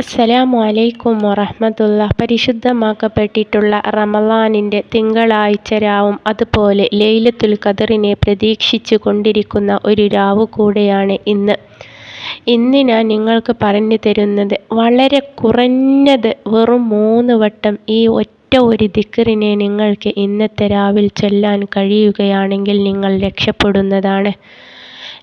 അസ്സലാമു അലൈക്കും വറഹ്മത്തുള്ള പരിശുദ്ധമാക്കപ്പെട്ടിട്ടുള്ള റമളാനിന്റെ തിങ്കളാഴ്ച രാവും അതുപോലെ ലൈലത്തുൽ ഖദറിനെ പ്രതീക്ഷിച്ചു കൊണ്ടിരിക്കുന്ന ഒരു രാവു കൂടെയാണ് ഇന്ന്. ഇന്ന് ഞാൻ നിങ്ങൾക്ക് പറഞ്ഞു തരുന്നത് വളരെ കുറഞ്ഞത് വെറും മൂന്ന് വട്ടം ഈ ഒറ്റ ഒരു ദിക്കറിനെ നിങ്ങൾക്ക് ഇന്നത്തെ രാവിൽ ചൊല്ലാൻ കഴിയുകയാണെങ്കിൽ നിങ്ങൾ രക്ഷപ്പെടുന്നതാണ്.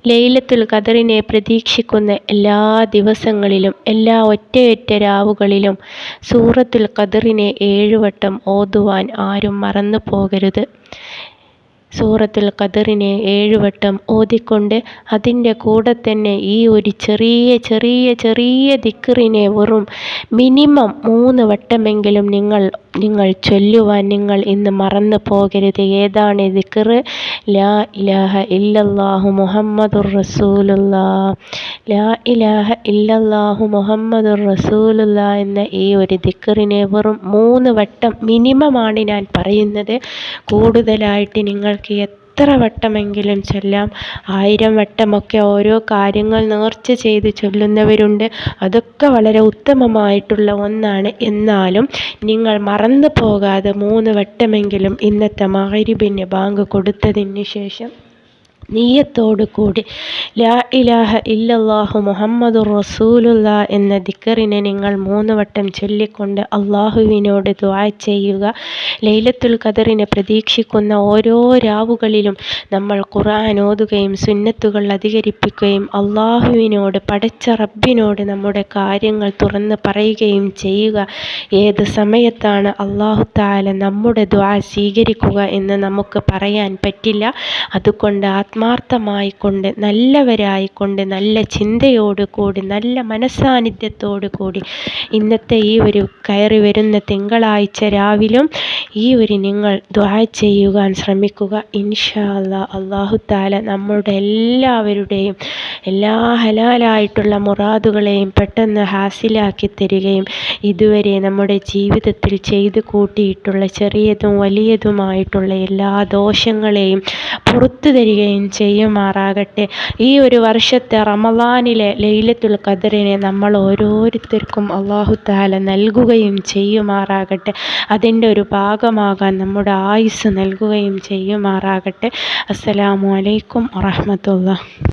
ലൈലത്തുൽ ഖദറിനെ പ്രതീക്ഷിക്കുന്ന എല്ലാ ദിവസങ്ങളിലും എല്ലാ ഒറ്റയൊറ്റ രാവുകളിലും സൂറത്തുൽ ഖദറിനെ ഏഴുവട്ടം ഓതുവാൻ ആരും മറന്നു പോകരുത് സൂറത്തുൽ ഖദറിനെ ഏഴുവട്ടം ഓതിക്കൊണ്ട് അതിന്റെ കൂടെ തന്നെ ഈ ഒരു ചെറിയ ചെറിയ ചെറിയ ദിക്കറിനെ വെറും മിനിമം മൂന്ന് വട്ടമെങ്കിലും നിങ്ങൾ നിങ്ങൾ ചൊല്ലുവാൻ നിങ്ങൾ ഇന്ന് മറന്നു പോകരുത്. ഏതാണ് ദിക്കറ് ലാ ഇലാഹ ഇല്ലല്ലാഹു മുഹമ്മദുർ റസൂലുള്ളാ. ലാ ഇലാഹ ഇല്ലല്ലാഹു മുഹമ്മദുർ റസൂലുള്ളാ എന്ന ഈ ഒരു ദിക്റിനെ വെറും മൂന്ന് വട്ടം മിനിമമാണ് ഞാൻ പറയുന്നത്. കൂടുതലായിട്ട് നിങ്ങൾക്ക് എത്ര വട്ടമെങ്കിലും ചൊല്ലാം ആയിരം വട്ടമൊക്കെ ഓരോ കാര്യങ്ങൾ നേർച്ച ചെയ്ത് ചൊല്ലുന്നവരുണ്ട്. അതൊക്കെ വളരെ ഉത്തമമായിട്ടുള്ള ഒന്നാണ്. എന്നാലും നിങ്ങൾ മറന്നു പോകാതെ മൂന്ന് വട്ടമെങ്കിലും ഇന്നത്തെ മഗ്‌രിബിന് ബാങ്ക് കൊടുത്തതിന് ശേഷം നീയത്തോടു കൂടി. ലാ ഇലാഹ ഇല്ലല്ലാഹു മുഹമ്മദുർ റസൂലുള്ള എന്ന ദിക്കറിനെ നിങ്ങൾ മൂന്ന് വട്ടം ചൊല്ലിക്കൊണ്ട് അള്ളാഹുവിനോട് ദ്വാ ചെയ്യുക. ലൈലത്തുൽ ഖദറിനെ പ്രതീക്ഷിക്കുന്ന ഓരോ രാവുകളിലും നമ്മൾ ഖുർആൻ ഓതുകയും സുന്നത്തുകൾ അധികരിപ്പിക്കുകയും അള്ളാഹുവിനോട് പടച്ച റബ്ബിനോട് നമ്മുടെ കാര്യങ്ങൾ തുറന്ന് പറയുകയും ചെയ്യുക. ഏത് സമയത്താണ് അള്ളാഹു താല നമ്മുടെ ദ്വാ സ്വീകരിക്കുക എന്ന് നമുക്ക് പറയാൻ പറ്റില്ല. അതുകൊണ്ട് ആത്മാർത്ഥമായിക്കൊണ്ട് നല്ലവരായിക്കൊണ്ട് നല്ല ചിന്തയോടു കൂടി നല്ല മനസ്സാന്നിധ്യത്തോടു കൂടി ഇന്നത്തെ ഈ ഒരു കയറി വരുന്ന തിങ്കളാഴ്ച രാവിലും ഈ ഒരു നിങ്ങൾ ദ്വാ ചെയ്യുവാൻ ശ്രമിക്കുക. ഇൻഷാ അല്ലാ അള്ളാഹു താല നമ്മളുടെ എല്ലാവരുടെയും എല്ലാ ഹലാലായിട്ടുള്ള മുറാദുകളെയും പെട്ടെന്ന് ഹാസിലാക്കി തരികയും ഇതുവരെ നമ്മുടെ ജീവിതത്തിൽ ചെയ്തു കൂട്ടിയിട്ടുള്ള ചെറിയതും വലിയതുമായിട്ടുള്ള എല്ലാ ദോഷങ്ങളെയും പുറത്തു തരികയും ചെയ്യുമാറാകട്ടെ. ഈ ഒരു വർഷത്തെ റമളാനിലെ ലൈലത്തുൽ ഖദറിനെ നമ്മൾ ഓരോരുത്തർക്കും അള്ളാഹു താല നൽകുകയും ചെയ്യുമാറാകട്ടെ. അതിന്റെ ഒരു ഭാഗമാകാൻ നമ്മുടെ ആയുസ് നൽകുകയും ചെയ്യുമാറാകട്ടെ. അസ്സലാമു അലൈക്കും വറഹ്മത്തുള്ളാഹി